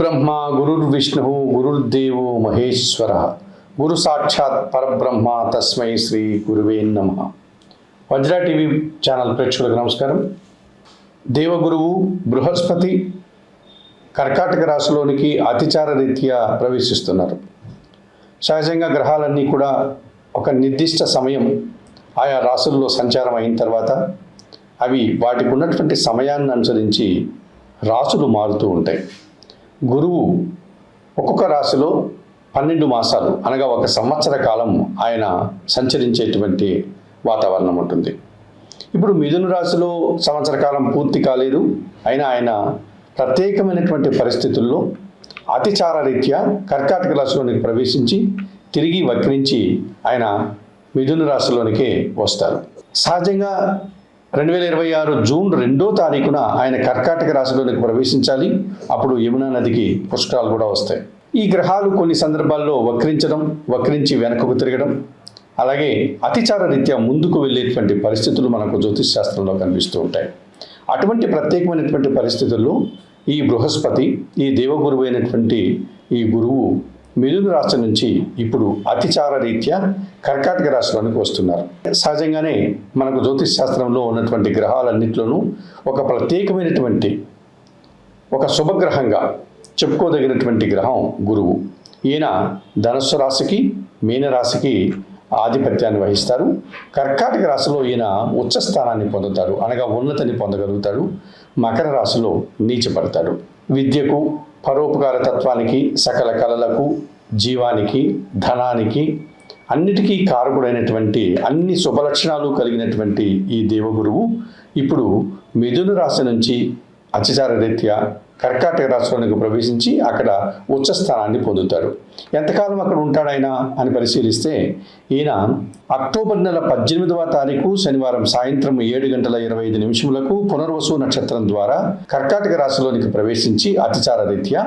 గురుర్బ్రహ్మ గురుర్విష్ణు గురుర్దేవో మహేశ్వర. గురు సాక్షాత్ పరబ్రహ్మ తస్మై శ్రీ గురువే నమ. వజ్రా టీవీ ఛానల్ ప్రేక్షకులకు నమస్కారం. దేవగురువు బృహస్పతి కర్కాటక రాశిలోనికి అతిచార రీత్యా ప్రవేశిస్తున్నారు. సహజంగా గ్రహాలన్నీ కూడా ఒక నిర్దిష్ట సమయం ఆయా రాసుల్లో సంచారం అయిన తర్వాత అవి వాటికి ఉన్నటువంటి సమయాన్ని అనుసరించి రాసులు మారుతూ ఉంటాయి. గురువు ఒక్కొక్క రాశిలో పన్నెండు మాసాలు అనగా ఒక సంవత్సర కాలం ఆయన సంచరించేటువంటి వాతావరణం ఉంటుంది. ఇప్పుడు మిథున రాశిలో సంవత్సర కాలం పూర్తి కాలేదు. అయినా ఆయన ప్రత్యేకమైనటువంటి పరిస్థితుల్లో అతిచార రీత్యా కర్కాటక రాశిలోనికి ప్రవేశించి తిరిగి వక్రించి ఆయన మిథున రాశిలోనికే వస్తారు. సహజంగా రెండు వేల ఇరవై ఆరు జూన్ రెండో తారీఖున ఆయన కర్కాటక రాశిలోనికి ప్రవేశించాలి. అప్పుడు యమునా నదికి పుష్కరాలు కూడా వస్తాయి. ఈ గ్రహాలు కొన్ని సందర్భాల్లో వక్రించడం వక్రించి వెనకకు తిరగడం అలాగే అతిచార రీత్యా ముందుకు వెళ్ళేటువంటి పరిస్థితులు మనకు జ్యోతిష్ శాస్త్రంలో కనిపిస్తూ ఉంటాయి. అటువంటి ప్రత్యేకమైనటువంటి పరిస్థితుల్లో ఈ బృహస్పతి ఈ దేవగురువు అయినటువంటి ఈ గురువు మిథున రాశి నుంచి ఇప్పుడు అతిచార రీత్యా కర్కాటక రాశిలోనికి వస్తున్నారు. సహజంగానే మనకు జ్యోతిష్ శాస్త్రంలో ఉన్నటువంటి గ్రహాలన్నింటిలోనూ ఒక ప్రత్యేకమైనటువంటి ఒక శుభగ్రహంగా చెప్పుకోదగినటువంటి గ్రహం గురువు. ఈయన ధనుస్సు రాశికి మీనరాశికి ఆధిపత్యాన్ని వహిస్తారు. కర్కాటక రాశిలో ఈయన ఉచ్చ స్థానాన్ని పొందుతారు అనగా ఉన్నతిని పొందగలుగుతాడు మకర రాశిలో నీచపడతాడు విద్యకు పరోపకార తత్వానికి సకల కళలకు జీవానికి ధనానికి అన్నిటికీ కారకుడైనటువంటి అన్ని శుభలక్షణాలు కలిగినటువంటి ఈ దేవగురువు ఇప్పుడు మిథున రాశి నుంచి అతిచార కర్కాటక రాశిలోనికి ప్రవేశించి అక్కడ ఉచ్చ స్థానాన్ని పొందుతారు ఎంతకాలం అక్కడ ఉంటాడాయన అని పరిశీలిస్తే ఈయన అక్టోబర్ నెల పద్దెనిమిదవ తారీఖు శనివారం సాయంత్రం ఏడు గంటల ఇరవై ఐదు నిమిషములకు పునర్వసు నక్షత్రం ద్వారా కర్కాటక రాశిలోనికి ప్రవేశించి అతిచార రీత్యా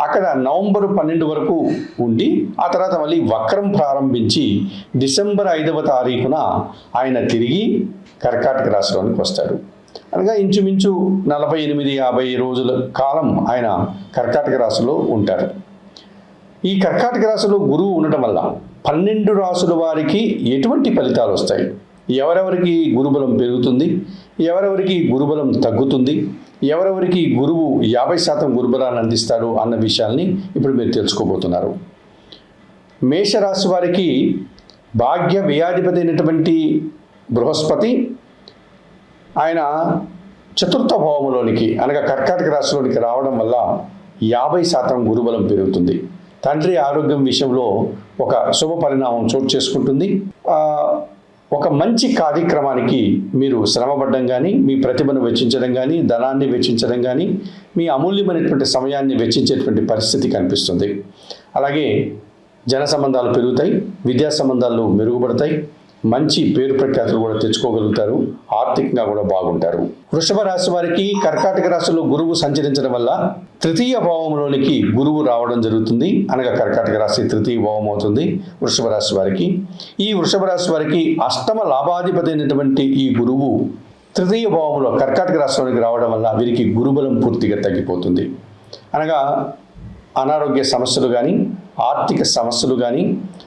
అక్కడ నవంబర్ పన్నెండు వరకు ఉండి ఆ తర్వాత మళ్ళీ వక్రం ప్రారంభించి డిసెంబర్ ఐదవ తారీఖున ఆయన తిరిగి కర్కాటక రాశిలోనికి వస్తాడు. అనగా ఇంచుమించు నలభై ఎనిమిది యాభై రోజుల కాలం ఆయన కర్కాటక రాశిలో ఉంటారు. ఈ కర్కాటక రాశిలో గురువు ఉండటం వల్ల పన్నెండు రాసుల వారికి ఎటువంటి ఫలితాలు వస్తాయి? ఎవరెవరికి గురుబలం పెరుగుతుంది? ఎవరెవరికి గురుబలం తగ్గుతుంది? ఎవరెవరికి గురువు యాభై శాతం గురుబలాన్ని అందిస్తాడు అన్న విషయాల్ని ఇప్పుడు మీరు తెలుసుకోబోతున్నారు. మేషరాశి వారికి భాగ్య వ్యయాధిపతి అయినటువంటి బృహస్పతి ఆయన చతుర్థ భావములోనికి అనగా కర్కాటక రాశిలోనికి రావడం వల్ల యాభై శాతం గురుబలం పెరుగుతుంది. తండ్రి ఆరోగ్యం విషయంలో ఒక శుభ పరిణామం చోటు చేసుకుంటుంది. ఒక మంచి కార్యక్రమానికి మీరు శ్రమపడడం కానీ మీ ప్రతిభను వెచ్చించడం కానీ ధనాన్ని వెచ్చించడం కానీ మీ అమూల్యమైనటువంటి సమయాన్ని వెచ్చించేటువంటి పరిస్థితి కనిపిస్తుంది. అలాగే జన సంబంధాలు పెరుగుతాయి విద్యా సంబంధాలు మెరుగుపడతాయి. మంచి పేరు ప్రఖ్యాతులు కూడా తెచ్చుకోగలుగుతారు. ఆర్థికంగా కూడా బాగుంటారు. వృషభ రాశి వారికి కర్కాటక రాశిలో గురువు సంచరించడం వల్ల తృతీయ భావంలోనికి గురువు రావడం జరుగుతుంది. అనగా కర్కాటక రాశి తృతీయ భావం అవుతుంది వృషభ రాశి వారికి. ఈ వృషభ రాశి వారికి అష్టమ లాభాధిపతి అయినటువంటి ఈ గురువు తృతీయ భావంలో కర్కాటక రాశిలోనికి రావడం వల్ల వీరికి గురుబలం పూర్తిగా తగ్గిపోతుంది. అనగా అనారోగ్య సమస్యలు కానీ ఆర్థిక సమస్యలు కానీ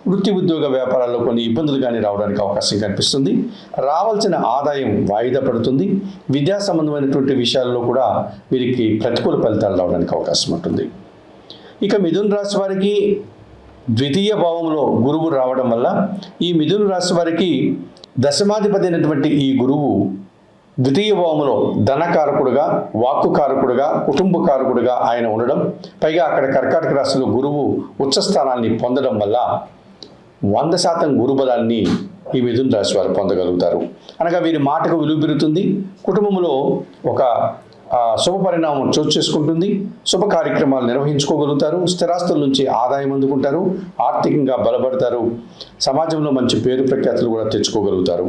వృత్తి ఉద్యోగ వ్యాపారాల్లో కొన్ని ఇబ్బందులు కానీ రావడానికి అవకాశం కనిపిస్తుంది. రావాల్సిన ఆదాయం వాయిదా పడుతుంది. విద్యా సంబంధమైనటువంటి విషయాల్లో కూడా వీరికి ప్రతికూల ఫలితాలు రావడానికి అవకాశం ఉంటుంది. ఇక మిథున రాశి వారికి ద్వితీయ భావంలో గురువు రావడం వల్ల ఈ మిథున రాశి వారికి దశమాధిపతి అయినటువంటి ఈ గురువు ద్వితీయ భావంలో ధనకారకుడుగా వాక్కుకారకుడుగా కుటుంబకారకుడుగా ఆయన ఉండడం పైగా అక్కడ కర్కాటక రాశిలో గురువు ఉచ్చస్థానాన్ని పొందడం వల్ల వంద శాతం గురుబలాన్ని ఈ మిథున రాశి వారు పొందగలుగుతారు. అనగా వీరి మాటకు విలువ పెరుగుతుంది కుటుంబంలో ఒక శుభ పరిణామం చోటు చేసుకుంటుంది శుభ కార్యక్రమాలు నిర్వహించుకోగలుగుతారు స్థిరాస్తుల నుంచి ఆదాయం అందుకుంటారు ఆర్థికంగా బలపడతారు సమాజంలో మంచి పేరు ప్రఖ్యాతులు కూడా తెచ్చుకోగలుగుతారు.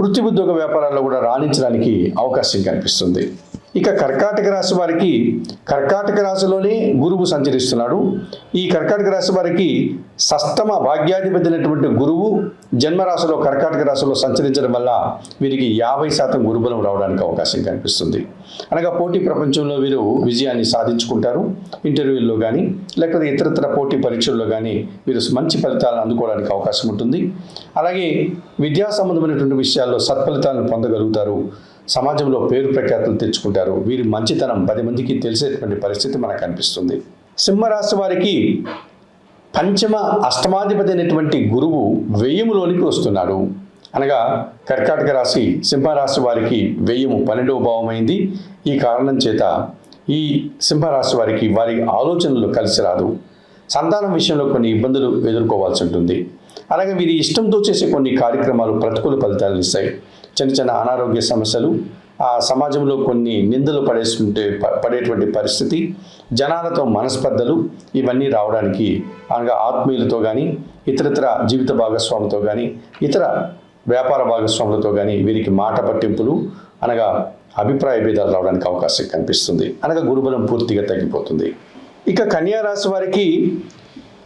వృత్తి ఉద్యోగ వ్యాపారాల్లో కూడా రాణించడానికి అవకాశం కనిపిస్తుంది. ఇక కర్కాటక రాశి వారికి కర్కాటక రాశిలోనే గురువు సంచరిస్తున్నాడు. ఈ కర్కాటక రాశి వారికి సస్తమ భాగ్యాధిపతి అయినటువంటి గురువు జన్మరాశిలో కర్కాటక రాశిలో సంచరించడం వల్ల వీరికి యాభై శాతం గురుబలం రావడానికి అవకాశం కనిపిస్తుంది. అనగా పోటీ ప్రపంచంలో వీరు విజయాన్ని సాధించుకుంటారు. ఇంటర్వ్యూల్లో కానీ లేకపోతే ఇతరత్ర పోటీ పరీక్షల్లో కానీ వీరు మంచి ఫలితాలను అందుకోవడానికి అవకాశం ఉంటుంది. అలాగే విద్యా సంబంధమైనటువంటి విషయాల్లో సత్ఫలితాలను పొందగలుగుతారు. సమాజంలో పేరు ప్రఖ్యాతులు తెచ్చుకుంటారు. వీరి మంచితనం పది మందికి తెలిసేటువంటి పరిస్థితి మనకు కనిపిస్తుంది. సింహరాశి వారికి పంచమ అష్టమాధిపతి అయినటువంటి గురువు వెయ్యములోనికి వస్తున్నాడు. అనగా కర్కాటక రాశి సింహరాశి వారికి వెయ్యము పన్నెండవ భావమైంది. ఈ కారణం చేత ఈ సింహరాశి వారికి వారి ఆలోచనలు కలిసి రాదు. సంతానం విషయంలో కొన్ని ఇబ్బందులు ఎదుర్కోవాల్సి ఉంటుంది. అలాగే వీరి ఇష్టంతో చేసే కొన్ని కార్యక్రమాలు ప్రతికూల ఫలితాలు ఇస్తాయి. చిన్న చిన్న అనారోగ్య సమస్యలు ఆ సమాజంలో కొన్ని నిందలు పడేస్తుంటే పడేటువంటి పరిస్థితి జనాలతో మనస్పర్ధలు ఇవన్నీ రావడానికి అనగా ఆత్మీయులతో కానీ ఇతరితర జీవిత భాగస్వాములతో కానీ ఇతర వ్యాపార భాగస్వాములతో కానీ వీరికి మాట పట్టింపులు అనగా అభిప్రాయ భేదాలు రావడానికి అవకాశం కనిపిస్తుంది. అనగా గురుబలం పూర్తిగా తగ్గిపోతుంది. ఇక కన్యా రాశి వారికి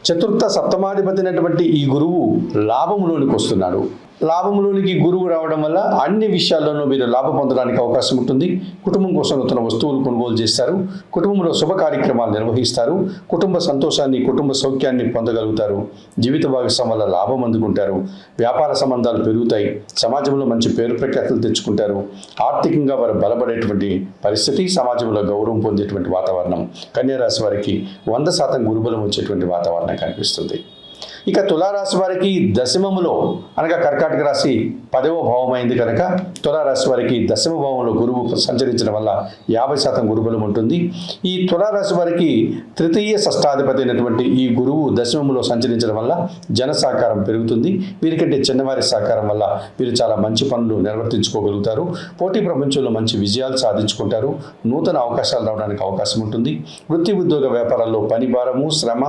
చతుర్థ సప్తమాధిపతి అయినటువంటి ఈ గురువు లాభంలోనికి వస్తున్నాడు. లాభంలోనికి గురువు రావడం వల్ల అన్ని విషయాల్లోనూ మీరు లాభం పొందడానికి అవకాశం ఉంటుంది. కుటుంబం కోసం నూతన వస్తువులు కొనుగోలు చేస్తారు. కుటుంబంలో శుభ కార్యక్రమాలు నిర్వహిస్తారు. కుటుంబ సంతోషాన్ని కుటుంబ సౌఖ్యాన్ని పొందగలుగుతారు. జీవిత భాగస్వామి వల్ల లాభం అందుకుంటారు. వ్యాపార సంబంధాలు పెరుగుతాయి. సమాజంలో మంచి పేరు ప్రఖ్యాతులు తెచ్చుకుంటారు. ఆర్థికంగా వారు బలపడేటువంటి పరిస్థితి సమాజంలో గౌరవం పొందేటువంటి వాతావరణం కన్యారాశి వారికి వంద శాతం గురుబలం వచ్చేటువంటి వాతావరణం కనిపిస్తుంది. ఇక తులారాశి వారికి దశమములో అనగా కర్కాటక రాశి పదవ భావమైంది కనుక తులారాశి వారికి దశమ భావంలో గురువు సంచరించడం వల్ల యాభై శాతం గురుబలం ఉంటుంది. ఈ తులారాశి వారికి తృతీయ షష్టాధిపతి అయినటువంటి ఈ గురువు దశమములో సంచరించడం వల్ల జన సహకారం పెరుగుతుంది. వీరికంటే చిన్నవారి సహకారం వల్ల వీరు చాలా మంచి పనులు నిర్వర్తించుకోగలుగుతారు. పోటీ ప్రపంచంలో మంచి విజయాలు సాధించుకుంటారు. నూతన అవకాశాలు రావడానికి అవకాశం ఉంటుంది. వృత్తి ఉద్యోగ వ్యాపారాల్లో పని భారము శ్రమ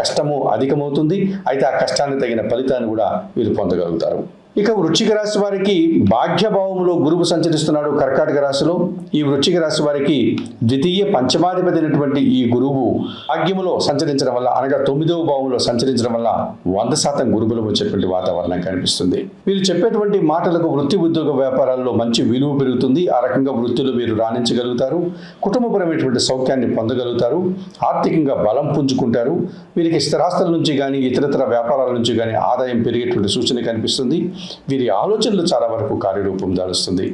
కష్టము అధికమవుతుంది. అయితే ఆ కష్టానికి తగిన ఫలితాన్ని కూడా వీరు పొందగలుగుతారు. ఇక వృశ్చిక రాశి వారికి భాగ్యభావంలో గురువు సంచరిస్తున్నాడు కర్కాటక రాశిలో. ఈ వృశ్చిక రాశి వారికి ద్వితీయ పంచమాధిపతి అయినటువంటి ఈ గురువు భాగ్యములో సంచరించడం వల్ల అనగా తొమ్మిదవ భావంలో సంచరించడం వల్ల వంద శాతం గురుబలం వచ్చేటువంటి వాతావరణం కనిపిస్తుంది. వీరు చెప్పేటువంటి మాటలకు వృత్తి ఉద్యోగ వ్యాపారాల్లో మంచి విలువ పెరుగుతుంది. ఆ రకంగా వృత్తిలో వీరు రాణించగలుగుతారు. కుటుంబపరమైనటువంటి సౌఖ్యాన్ని పొందగలుగుతారు. ఆర్థికంగా బలం పుంజుకుంటారు. వీరికి స్థిరాస్తుల నుంచి కానీ ఇతరతర వ్యాపారాల నుంచి కానీ ఆదాయం పెరిగేటువంటి సూచన కనిపిస్తుంది. వీరి ఆలోచనలు చాలా వరకు కార్యరూపం దాలుస్తుంది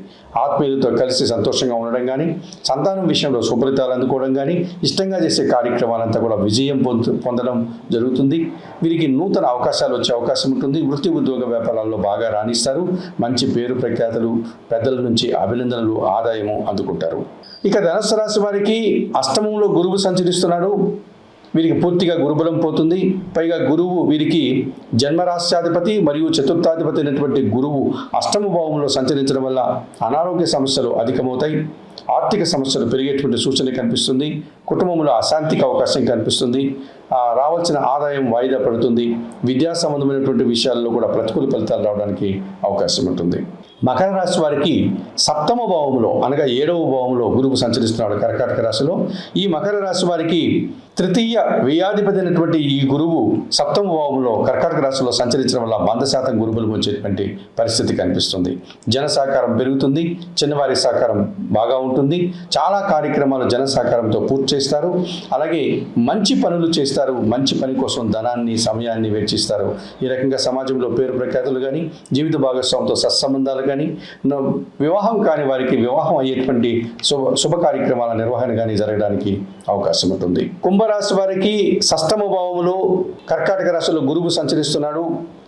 ఆత్మీయులతో కలిసి సంతోషంగా ఉండడం కానీ సంతానం విషయంలో సుఫలితాలు అందుకోవడం కానీ ఇష్టంగా చేసే కార్యక్రమాలంతా కూడా విజయం పొందు పొందడం జరుగుతుంది. వీరికి నూతన అవకాశాలు వచ్చే అవకాశం ఉంటుంది. వృత్తి ఉద్యోగ వ్యాపారాల్లో బాగా రాణిస్తారు. మంచి పేరు ప్రఖ్యాతలు పెద్దల నుంచి అభినందనలు ఆదాయము అందుకుంటారు. ఇక ధనస్సు రాశి వారికి అష్టమంలో గురువు సంచరిస్తున్నాడు. వీరికి పూర్తిగా గురుబలం పోతుంది. పైగా గురువు వీరికి జన్మరాష్ట్రాధిపతి మరియు చతుర్థాధిపతి అయినటువంటి గురువు అష్టమ భావంలో సంచరించడం వల్ల అనారోగ్య సమస్యలు అధికమవుతాయి. ఆర్థిక సమస్యలు పెరిగేటువంటి సూచన కనిపిస్తుంది. కుటుంబంలో అశాంతికి అవకాశం కనిపిస్తుంది. రావాల్సిన ఆదాయం వాయిదా పడుతుంది. విద్యా సంబంధమైనటువంటి విషయాల్లో కూడా ప్రతికూల ఫలితాలు రావడానికి అవకాశం ఉంటుంది. మకర రాశి వారికి సప్తమ భావంలో అనగా ఏడవ భావంలో గురువు సంచరిస్తున్నాడు కర్కాటక రాశిలో. ఈ మకర రాశి వారికి తృతీయ వ్యయాధిపతి అయినటువంటి ఈ గురువు సప్తమ భావంలో కర్కాటక రాశిలో సంచరించడం వల్ల వంద శాతం గురుబులు వచ్చేటువంటి పరిస్థితి కనిపిస్తుంది. జన సహకారం పెరుగుతుంది చిన్నవారి సహకారం బాగా ఉంటుంది. చాలా కార్యక్రమాలు జన సహకారంతో పూర్తి చేస్తారు. అలాగే మంచి పనులు చేస్తారు. మంచి పని కోసం ధనాన్ని సమయాన్ని వెచ్చిస్తారు ఈ రకంగా సమాజంలో పేరు ప్రఖ్యాతులు కానీ జీవిత భాగస్వామితో సత్సంబంధాలు కానీ వివాహం కాని వారికి వివాహం అయ్యేటువంటి శుభ శుభ కార్యక్రమాల నిర్వహణ కానీ జరగడానికి అవకాశం ఉంటుంది. కుంభరాశి వారికి సష్టమ భావములో కర్కాటక రాశిలో గురువు సంచరిస్తున్నాడు.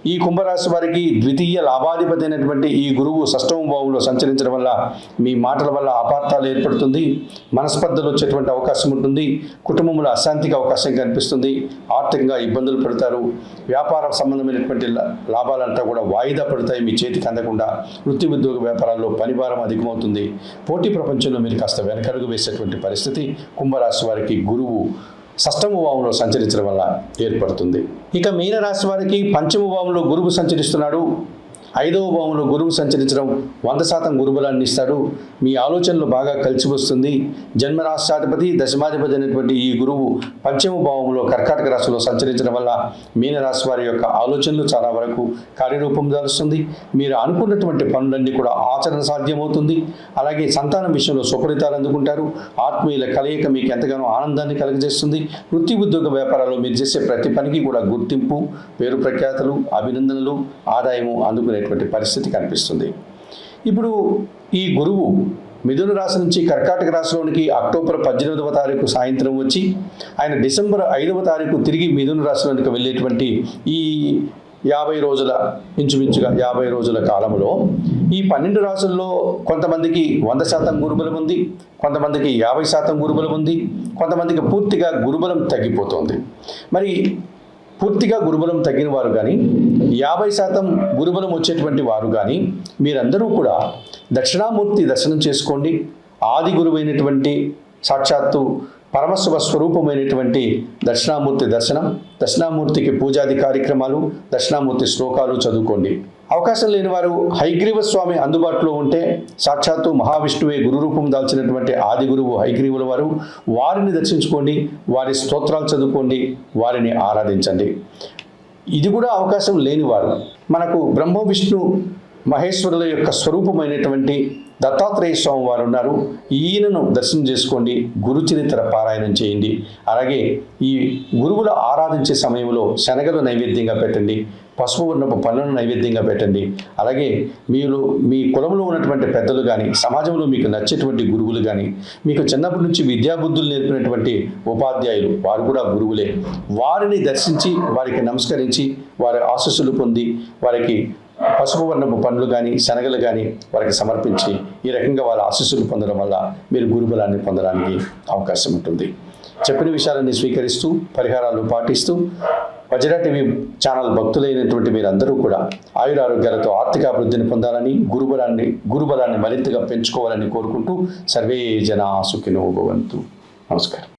ఈ కుంభరాశి వారికి ద్వితీయ లాభాధిపతి అయినటువంటి ఈ గురువు షష్టమ భావంలో సంచరించడం వల్ల మీ మాటల వల్ల అపార్థాలు ఏర్పడుతుంది. మనస్పర్ధలు వచ్చేటువంటి అవకాశం ఉంటుంది. కుటుంబంలో అశాంతికి అవకాశం కనిపిస్తుంది. ఆర్థికంగా ఇబ్బందులు పడతారు. వ్యాపార సంబంధమైనటువంటి లా- లాభాలంతా కూడా వాయిదా పడతాయి మీ చేతికి అందకుండా. వృత్తి ఉద్యోగ వ్యాపారాల్లో పనిభారం అధికమవుతుంది. పోటీ ప్రపంచంలో మీరు కాస్త వెనకడుగు వేసేటువంటి పరిస్థితి కుంభరాశి వారికి గురువు షష్టమ భావంలో సంచరించడం వల్ల ఏర్పడుతుంది. ఇక మీనరాశి వారికి పంచమ భావంలో గురువు సంచరిస్తున్నాడు. ఐదవ భావంలో గురువు సంచరించడం వంద శాతం గురుబలాన్ని ఇస్తాడు. మీ ఆలోచనలు బాగా కలిసి వస్తుంది. జన్మరాష్ట్రాధిపతి దశమాధిపతి అయినటువంటి ఈ గురువు పంచమ భావంలో కర్కాటక రాశిలో సంచరించడం వల్ల మీనరాశి వారి యొక్క ఆలోచనలు చాలా వరకు కార్యరూపం దాలుస్తుంది మీరు అనుకున్నటువంటి పనులన్నీ కూడా ఆచరణ సాధ్యమవుతుంది. అలాగే సంతానం విషయంలో సుఫలితాలు అందుకుంటారు. ఆత్మీయుల కలయిక మీకు ఎంతగానో ఆనందాన్ని కలుగజేస్తుంది. వృత్తి ఉద్యోగ వ్యాపారాల్లో మీరు చేసే ప్రతి పనికి కూడా గుర్తింపు పేరు ప్రఖ్యాతలు అభినందనలు ఆదాయము అందుకునేటువంటి పరిస్థితి కనిపిస్తుంది. ఇప్పుడు ఈ గురువు మిథున రాశి నుంచి కర్కాటక రాశిలోనికి అక్టోబర్ పద్దెనిమిదవ తారీఖు సాయంత్రం వచ్చి ఆయన డిసెంబర్ ఐదవ తారీఖు తిరిగి మిథున రాశిలోనికి వెళ్ళేటువంటి ఈ యాభై రోజుల ఇంచుమించుగా యాభై రోజుల కాలంలో ఈ పన్నెండు రాసుల్లో కొంతమందికి వంద శాతం గురుబలం ఉంది కొంతమందికి యాభై శాతం గురుబలం ఉంది కొంతమందికి పూర్తిగా గురుబలం తగ్గిపోతుంది. మరి పూర్తిగా గురుబలం తగ్గిన వారు కానీ యాభై శాతం గురుబలం వచ్చేటువంటి వారు కానీ మీరందరూ కూడా దక్షిణామూర్తి దర్శనం చేసుకోండి. ఆది గురువైనటువంటి సాక్షాత్తు పరమశివ స్వరూపమైనటువంటి దక్షిణామూర్తి దర్శనం దక్షిణామూర్తికి పూజాది కార్యక్రమాలు దక్షిణామూర్తి శ్లోకాలు చదువుకోండి. అవకాశం లేని వారు హైగ్రీవ స్వామి అందుబాటులో ఉంటే సాక్షాత్తు మహావిష్ణువే గురు రూపం దాల్చినటువంటి ఆది గురువు హైగ్రీవుల వారు. వారిని దర్శించుకోండి వారి స్తోత్రాలు చదువుకోండి వారిని ఆరాధించండి. ఇది కూడా అవకాశం లేనివారు మనకు బ్రహ్మ విష్ణు మహేశ్వరుల యొక్క స్వరూపమైనటువంటి దత్తాత్రేయ స్వామి వారు ఉన్నారు. ఈయనను దర్శనం చేసుకోండి. గురు చరిత్ర పారాయణం చేయండి. అలాగే ఈ గురువుల ఆరాధించే సమయంలో శనగలు నైవేద్యంగా పెట్టండి. పసుపు వర్ణపు పనులను నైవేద్యంగా పెట్టండి. అలాగే మీరు మీ కులంలో ఉన్నటువంటి పెద్దలు కానీ సమాజంలో మీకు నచ్చేటువంటి గురువులు కానీ మీకు చిన్నప్పటి నుంచి విద్యాబుద్ధులు నేర్పినటువంటి ఉపాధ్యాయులు వారు కూడా గురువులే. వారిని దర్శించి వారికి నమస్కరించి వారి ఆశస్సులు పొంది వారికి పసుపు వర్ణపు పండ్లు కానీ శనగలు కానీ వారికి సమర్పించి ఈ రకంగా వాళ్ళ ఆశీస్సులు పొందడం వల్ల మీరు గురుబలాన్ని పొందడానికి అవకాశం ఉంటుంది. చెప్పిన విషయాలన్నీ స్వీకరిస్తూ పరిహారాలు పాటిస్తూ వజ్రా టీవీ ఛానల్ భక్తులైనటువంటి మీరందరూ కూడా ఆయురారోగ్యాలతో ఆర్థిక అభివృద్ధిని పొందాలని గురుబలాన్ని గురుబలాన్ని మరింతగా పెంచుకోవాలని కోరుకుంటూ సర్వే జన సుఖినోభవంతు నమస్కారం.